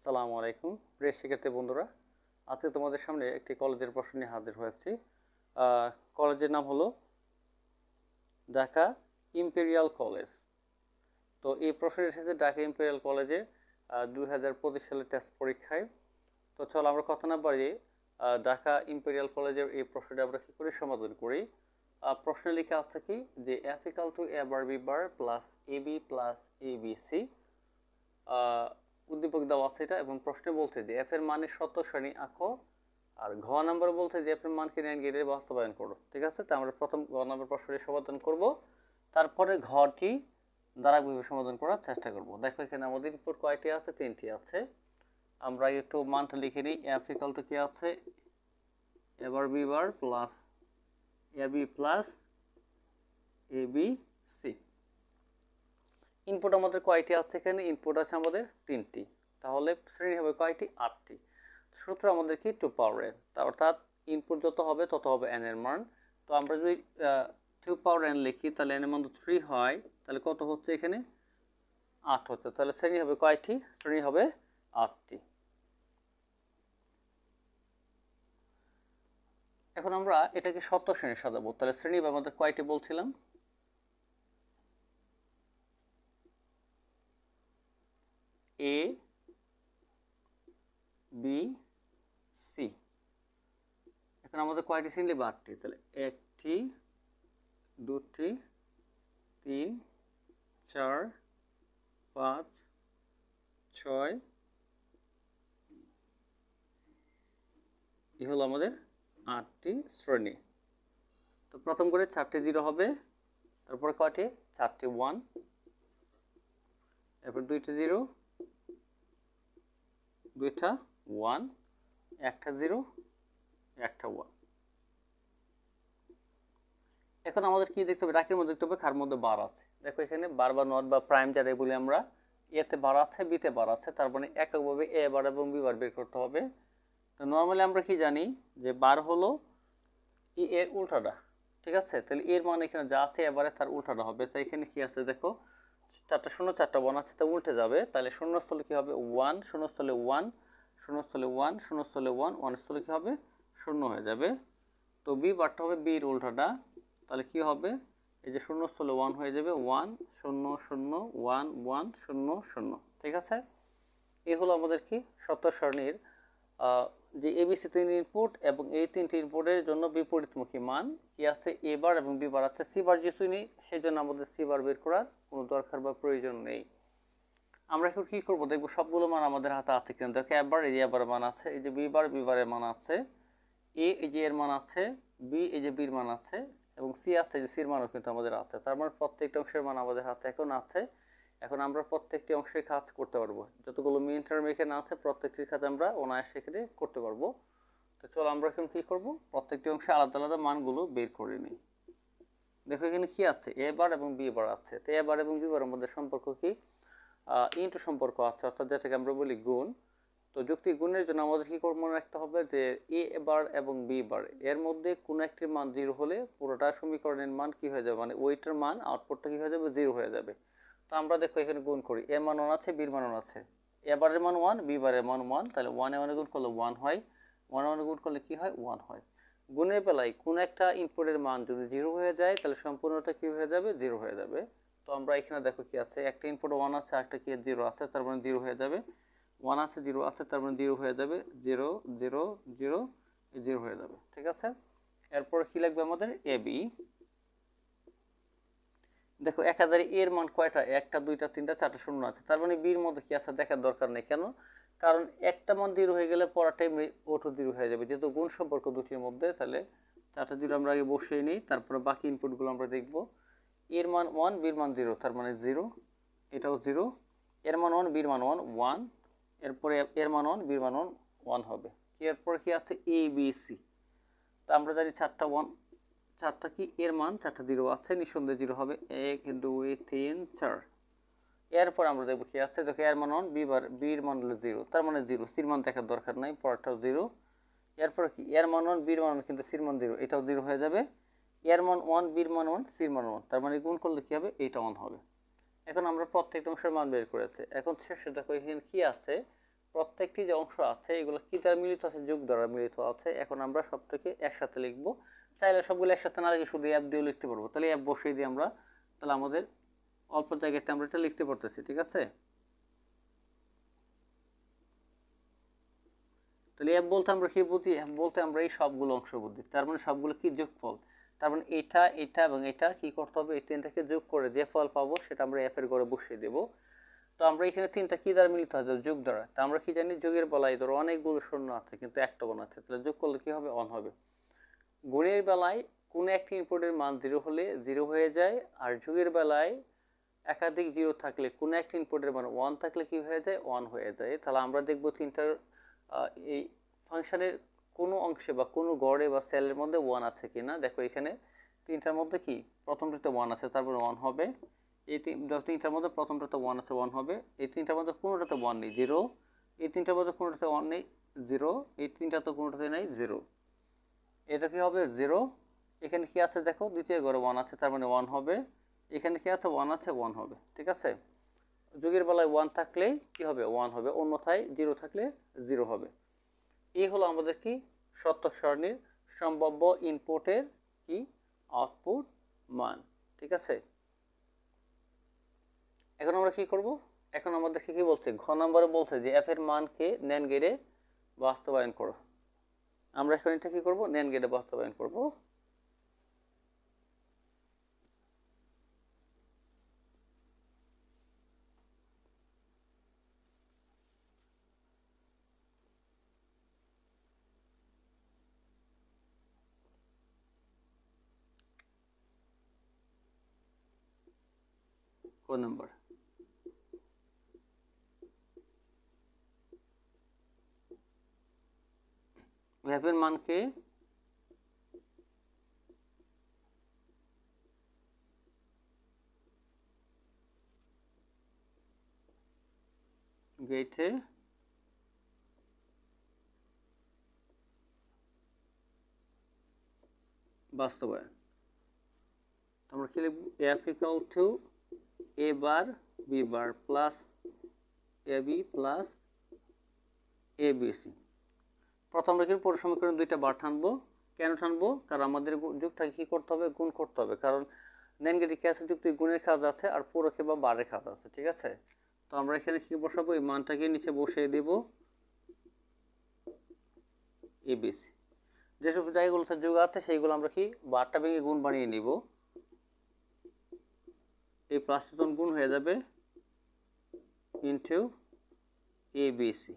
আসসালামু আলাইকুম। প্রিয় শিক্ষার্থী বন্ধুরা আজকে তোমাদের সামনে একটি কলেজের প্রশ্ন নিয়ে হাজির হয়েছি। কলেজের নাম হলো ঢাকা ইম্পেরিয়াল কলেজ। তো এই প্রশ্ন এসেছে ঢাকা ইম্পেরিয়াল কলেজে দুই হাজার পঁচিশ সালের টেস্ট পরীক্ষায়। তো চলো আমরা কথা না আহ, ঢাকা ইম্পেরিয়াল কলেজের এই প্রশ্নটা আমরা কী করে সমাধান করি? প্রশ্নে লেখা আছে কি যে F equal to A bar B bar plus A B plus A B C উদ্দীপক দেওয়া আছে এটা এবং প্রশ্নে বলছে যে এফ এর মানের সত্য শ্রেণি আঁকো আর ঘ নাম্বার বলছে যে এফ এর মানকে নিয়ে গিয়ে বাস্তবায়ন করো। ঠিক আছে? তো আমরা প্রথম ঘ নাম্বার প্রশ্নটি সমাধান করব। তারপরে ঘটি ধারাবাহিকভাবে সমাধান করার চেষ্টা করব। দেখো এখানে আমাদের ইনপুট কয়টি আছে? তিনটি আছে। আমরা একটু মানটা লিখে নিই। এফ ইকাল টু কি আছে? এবার B bar plus A B plus A B C input আমাদের কয়টি আছে এখানে? ইনপুট আছে আমাদের তিনটি। তাহলে শ্রেণি হবে কয়টি? আটটি। সূত্র আমাদের কি? টু পাওয়ার এন তা অর্থাৎ ইনপুট যত হবে, তত হবে এন এর মান। তো আমরা যদি টু পাওয়ার এন লিখি, তাহলে এন এর মান থ্রি হয়। তাহলে কত হচ্ছে এখানে? আট হচ্ছে। তাহলে শ্রেণি হবে কয়টি? শ্রেণি হবে আটটি। এখন আমরা এটাকে সত্য শ্রেণির সাজাবো। তাহলে শ্রেণি আমাদের কয়টি বলছিলাম এ বি সি এখন আমাদের কয়টি সিনলি বা আটটি তাহলে একটি, দুটি, তিন, চার, পাঁচ, ছয়, এই হলো আমাদের আটটি শ্রেণি। তো প্রথম করে চারটে জিরো হবে, তারপরে কয়টি? চারটি ওয়ান, এরপর দুইটা জিরো, দুইটা ওয়ান, একটা জিরো একটা ওয়ান এখন আমাদের কি দেখতে হবে? রাকের মধ্যে দেখতে হবে কার মধ্যে বার আছে। দেখো এখানে বার বা নট বা প্রাইম যারা বলি আমরা এতে বার আছে বিতে বার আছে, তার মানে এককভাবে এ বার এবং বি বার বের করতে হবে। তো নর্মালি আমরা কি জানি যে বার হলো ই এর উল্টাটা, ঠিক আছে? তাহলে এর মানে এখানে যা আছে এবারে তার উল্টাটা হবে। তো এখানে কি আছে দেখো? চারটা শূন্য, চারটা ওয়ান আছে, তা উল্টে যাবে। তাহলে শূন্যস্থলে কী হবে? ওয়ান শূন্যস্থলে ওয়ান শূন্যস্থলে ওয়ান শূন্যস্থলে ওয়ান ওয়ান স্থলে কী হবে? শূন্য হয়ে যাবে। তো বি বারটা হবে বির উল্টাটা। তাহলে কি হবে? এই যে শূন্যস্থলে ওয়ান হয়ে যাবে। ওয়ান শূন্য শূন্য ওয়ান ওয়ান শূন্য শূন্য। ঠিক আছে? এই হলো আমাদের কি? সত্য সারণীর যে এবিসি তিন ইনপুট এবং এই তিনটি ইনপুটের জন্য বিপরীতমুখী মান কি আছে? এ বার এবং বি বার আছে। সি বার যেহেতু নেই সেই জন্য আমাদের সি বার বের করার কোনো দরকার বা প্রয়োজন নেই। আমরা এখন কি করব? দেখব সবগুলো মান আমাদের হাতে আছে কিন্তু দেখো এবার এই এবার মান আছে। এই যে বি বার বি বারের মান আছে। এ, এই যে এর মান আছে, বি, এই যে বির মান আছে, এবং সি আছে যে সির মানও কিন্তু আমাদের আছে। তার মানে প্রত্যেকটা অংশের মান আমাদের হাতে এখন আছে। এখন আমরা প্রত্যেকটি অংশের কাজ করতে পারব। যতগুলো মিন টার্ম এখানে আছে, প্রত্যেকটির কাজ আমরা অনায়াসে এখানে করতে পারব। তো চলো আমরা এখন কী করব? প্রত্যেকটি অংশে আলাদা আলাদা মানগুলো বের করে নিই। দেখো এখানে কি আছে? এ বার এবং বি বার আছে। তো এ বার এবং বি বারের মধ্যে সম্পর্ক কি? ইন্টু সম্পর্ক আছে, অর্থাৎ যেটাকে আমরা বলি গুণ। তো যুক্তি গুণের জন্য আমাদের কি মনে রাখতে হবে যে এ বার এবং বি বার এর মধ্যে কোনো একটি মান জিরো হলে পুরোটা সমীকরণের মান কি হয়ে যাবে? মানে ওইটার মান আউটপুটটা কি হয়ে যাবে? জিরো হয়ে যাবে। তো আমরা দেখো এখানে গুণ করি। এর মান ওয়ান আছে বির মান ওয়ান আছে। এ বারের মান ওয়ান বি বারের মান ওয়ান তাহলে ওয়ান এ গুণ করলে ওয়ান হয়। ওয়ান ওয়ানে গুণ করলে কি হয়? ওয়ান হয়। গুণের বেলায় কোন একটা ইনপুটের মান যদি জিরো হয়ে যায়, তাহলে সম্পূর্ণটা কি হয়ে যাবে? জিরো হয়ে যাবে। তো আমরা এখানে দেখো কি আছে? একটা ইনপুট ওয়ান আছে একটা কি জিরো আছে? তার মানে জিরো হয়ে যাবে। ওয়ান আছে, জিরো আছে, তার মানে জিরো হয়ে যাবে, জিরো জিরো জিরো জিরো হয়ে যাবে, ঠিক আছে? এরপর কি লাগবে আমাদের? A, B. দেখো, এক হাজারে এর মান কয়টা? একটা, দুইটা, তিনটা, চারটা, শূন্য আছে। তার মানে বির মধ্যে কি আছে দেখার দরকার নেই। কেন? কারণ একটা মান জিরো হয়ে গেলে পরাটাই অটো জিরো হয়ে যাবে। যেহেতু গুণ সম্পর্ক দুটির মধ্যে, তাহলে চারটা, জিরো আমরা আগে বসিয়ে নিই, তারপরে বাকি ইনপুটগুলো আমরা দেখব। এর মান ওয়ান বির মান জিরো তার মানে জিরো এটাও জিরো এর মান ওয়ান বির মান ওয়ান ওয়ান এরপরে এর মান ওয়ান বির মান ওয়ান হবে। এরপরে কি আছে? এ বি সি তা আমরা জানি চারটা ওয়ান চারটা কি? এর মান চারটা জিরো আছে, নিঃসন্দেহে জিরো হবে। এক, দুই, তিন, চার। এরপর আমরা দেখব কি আছে? দেখো, এর মান ওয়ান বি বার বির মান হলো জিরো তার মানে জিরো সির মান দেখার দরকার নাই পরটাও জিরো এরপর কি? এর মান ওয়ান বির মান কিন্তু সির মান জিরো এটাও জিরো হয়ে যাবে। এর মান ওয়ান বির মান ওয়ান সির মান ওয়ান তার মানে গুণ করলে কি হবে? এইটা ওয়ান হবে। এখন আমরা প্রত্যেকটা অংশের মান বের করেছে। এখন শেষে দেখো এখানে কি আছে? প্রত্যেকটি যে অংশ আছে, এগুলো কি দ্বারা মিলিত আছে? যোগ দ্বারা মিলিত আছে। এখন আমরা সবটাকে একসাথে লিখব। চাইলে সবগুলো একসাথে না লিখে শুধু অ্যাপ দিয়ে লিখতে পারব। তাহলে অ্যাপ বসিয়ে দিই আমরা তাহলে আমাদের অল্প জায়গাতে আমরা এটা লিখতে পারতেছি, ঠিক আছে? তাহলে অ্যাপ বলতে আমরা কি বুঝি? অ্যাপ বলতে আমরা এই সবগুলো অংশ বুঝি। তার মানে সবগুলো কি যোগফল? তার মানে এটা এটা এবং এটা কি করতে হবে? এই তিনটাকে যোগ করে যে ফল পাবো সেটা আমরা অ্যাপের ঘরে বসিয়ে দেব। তো আমরা এখানে তিনটা কি দ্বারা মিলিত হয়? যোগ দ্বারা। তা আমরা কি জানি? যোগের বেলায় ধরো অনেকগুলো শূন্য আছে, কিন্তু একটা বন আছে। তাহলে যোগ করলে কি হবে? অন হবে। গুণের বেলায় কোনো একটি ইনপুটের মান জিরো হলে জিরো হয়ে যায়, আর যুগের বেলায় একাধিক জিরো থাকলে কোনো একটি ইনপুটের মান ওয়ান থাকলে কি হয়ে যায়? ওয়ান হয়ে যায়। তাহলে আমরা দেখব তিনটার এই ফাংশনের কোনো অংশে বা কোনো গড়ে বা সেলের মধ্যে ওয়ান আছে কি না দেখো এখানে তিনটার মধ্যে কি? প্রথমটাতে ওয়ান আছে, তারপর ওয়ান হবে। এই তিনটার মধ্যে প্রথমটাতে ওয়ান আছে ওয়ান হবে। এই তিনটার মধ্যে কোনোটাতে ওয়ান নেই জিরো এই তিনটার মধ্যে কোনোটাতে ওয়ান নেই জিরো এই তিনটাতে কোনোটাতে নেই জিরো এটা কি হবে? জিরো এখানে কি আছে দেখো? দ্বিতীয় ঘরে ওয়ান আছে, তার মানে ওয়ান হবে। এখানে কি আছে? ওয়ান আছে ওয়ান হবে। ঠিক আছে? যুগের বেলায় ওয়ান থাকলেই কি হবে? ওয়ান হবে। অন্যথায় জিরো থাকলে জিরো হবে। এই হলো আমাদের কি? সত্যক সরণীর সম্ভাব্য ইনপুটের কি? আউটপুট মান। ঠিক আছে? এখন আমরা কি করব? এখন আমাদেরকে কি বলছে? ঘ নম্বরে বলছে যে এফ এর মানকে ন্যান গেড়ে বাস্তবায়ন করো। আমরা এখন এটা কি করব? ন্যান গেড়ে বাস্তবায়ন করব। ক নম্বর। ভ্যাপের মানকে গেটে বাস্তবায়ন। আমরা কি লিখব? F equal to A bar B bar plus A B plus A B C প্রথম রেখের পর সমীকরণ দুইটা বার টানবো। কেন টানবো? কারণ আমাদের যুগটাকে কী করতে হবে? গুণ করতে হবে। কারণ নেনগেটি কি আছে? যুক্তি গুণের কাজ আছে আর পুরোকে বা বারের কাজ আছে, ঠিক আছে? তো আমরা এখানে কি বসাবো? এই মানটাকে নিচে বসিয়ে দেব। এবিসি যেসব জায়গাগুলোতে যোগ আছে, সেইগুলো আমরা কি? বারটা ভেঙে গুণ বানিয়ে নিব। এই তখন গুণ হয়ে যাবে ইন্টু এ বিসি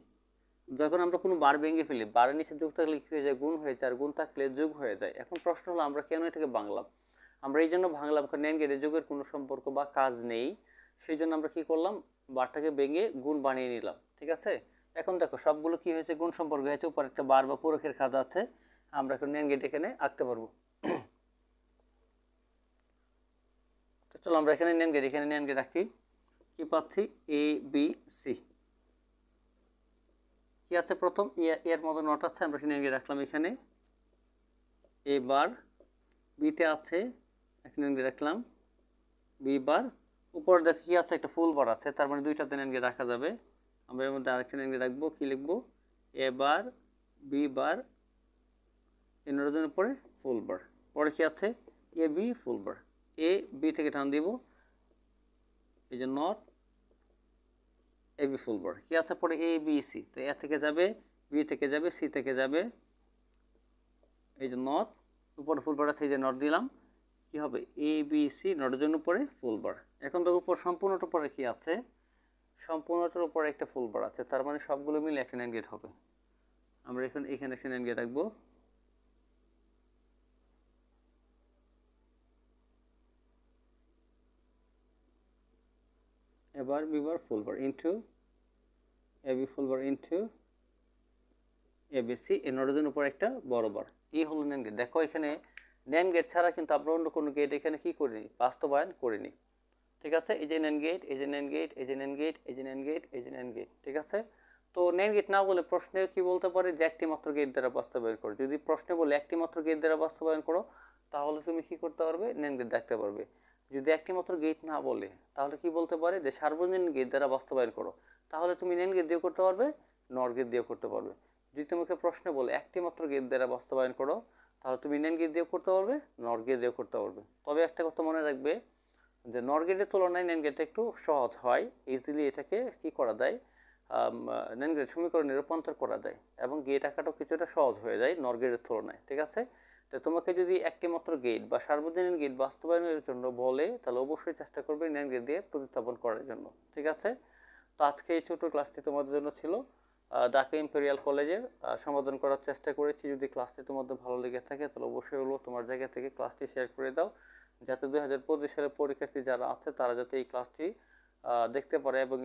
যখন আমরা কোনো বার ভেঙে ফেলি বারের নিচে যোগ থাকলে কী হয়ে যায়? গুণ হয়ে যায়, আর গুণ থাকলে যোগ হয়ে যায়। এখন প্রশ্ন হলো, আমরা কেন এটাকে বাংলাম আমরা এই জন্য ভাঙলাম, কারণ নেন গেটে যোগের কোনো সম্পর্ক বা কাজ নেই। সেই জন্য আমরা কি করলাম? বারটাকে ভেঙে গুণ বানিয়ে নিলাম, ঠিক আছে? এখন দেখো, সবগুলো কি হয়েছে? গুণ সম্পর্ক হয়েছে, উপর একটা বার বা পুরকের কাজ আছে। আমরা এখন নেন গেট এখানে আঁকতে পারব। চলো আমরা এখানে নেন গেট এখানে নেন গেট রাখি। কি পাচ্ছি? এ বি সি কি আছে প্রথম? এর মতো নট আছে, আমরা এখানে নেন রাখলাম এখানে। এ বার বিতে আছে, এখানে নেন রাখলাম। বি বার উপর দেখো কি আছে? একটা ফুল বার আছে, তার মানে দুইটাতে নেন রাখা যাবে। আমরা এর মধ্যে আরেকটা নেন রাখব, কি লিখব? এ বার বি বার এর জন্য পরে ফুল বার পরে কি আছে? এ B full bar A B থেকে টান দিব। এই যে নট এ বি ফুল বার কি আছে পরে? এ বি সি তো এ থেকে যাবে বি থেকে যাবে সি থেকে যাবে। এই যে নট উপরে ফুল আছে, এই যে নট দিলাম। কি হবে? এ বি সি নটের জন্য পরে ফুল বার এখন তো উপর সম্পূর্ণটার পরে কি আছে? সম্পূর্ণটার উপরে একটা ফুল বার আছে। তার মানে সবগুলো মিলে একটা নাইন গেট হবে। আমরা এখন এখানে একটা নাইন গেট রাখব। এবার B bar full bar into A B full bar into A B C এ নোডের উপর একটা বড় বার। এই হলো ন্যান গেট দেখো এখানে ন্যান গেট ছাড়া কিন্তু আমরা অন্য কোনো গেট এখানে কি করিনি, বাস্তবায়ন করিনি। ঠিক আছে? এই যে ন্যান গেট এই যে ন্যান গেট এই যে ন্যান গেট এই যে ন্যান গেট এই যে ন্যান গেট ঠিক আছে? তো ন্যান গেট না বলে প্রশ্নে কি বলতে পারে? যে একটি মাত্র গেট দ্বারা বাস্তবায়ন করো। যদি প্রশ্নে বলে একটি মাত্র গেট দ্বারা বাস্তবায়ন করো, তাহলে তুমি কি করতে পারবে? ন্যান গেট দেখতে পারবে। যদি একটি মাত্র গেট না বলে, তাহলে কি বলতে পারে যে সার্বজনীন গেট দ্বারা বাস্তবায়ন করো। তাহলে তুমি নেন গেট দিয়ে করতে পারবে নর গেট দিয়ে করতে পারবে। যদি তোমাকে প্রশ্ন বলে একটি মাত্র গেট দ্বারা বাস্তবায়ন করো, তাহলে তুমি ইন্ডিয়ান গেট দিয়ে করতে পারবে নর গেট দিয়ে করতে পারবে। তবে একটা কথা মনে রাখবে যে নর গেটের তুলনায় ন্যান গেটটা একটু সহজ হয় ইজিলি এটাকে কি করা যায় নেন গেট সমীকরণে রূপান্তর করা যায়, এবং গেট আঁকাটাও কিছুটা সহজ হয়ে যায় নর গেটের তুলনায়, ঠিক আছে? তো তোমাকে যদি একটি মাত্র গেট বা সার্বজনীন গেট বাস্তবায়নের জন্য বলে, তাহলে অবশ্যই চেষ্টা করবে ন্যান গেট দিয়ে প্রতিস্থাপন করার জন্য, ঠিক আছে? তো আজকে এই ছোট ক্লাসটি তোমাদের জন্য ছিল। ঢাকা ইম্পেরিয়াল কলেজের সমাধান করার চেষ্টা করেছি। যদি ক্লাসটি তোমাদের ভালো লেগে থাকে, তাহলে অবশ্যই হলো তোমার জায়গা থেকে ক্লাসটি শেয়ার করে দাও। যাতে দুই হাজার পঁচিশ সালের পরীক্ষার্থী যারা আছে, তারা যাতে এই ক্লাসটি দেখতে পারে এবং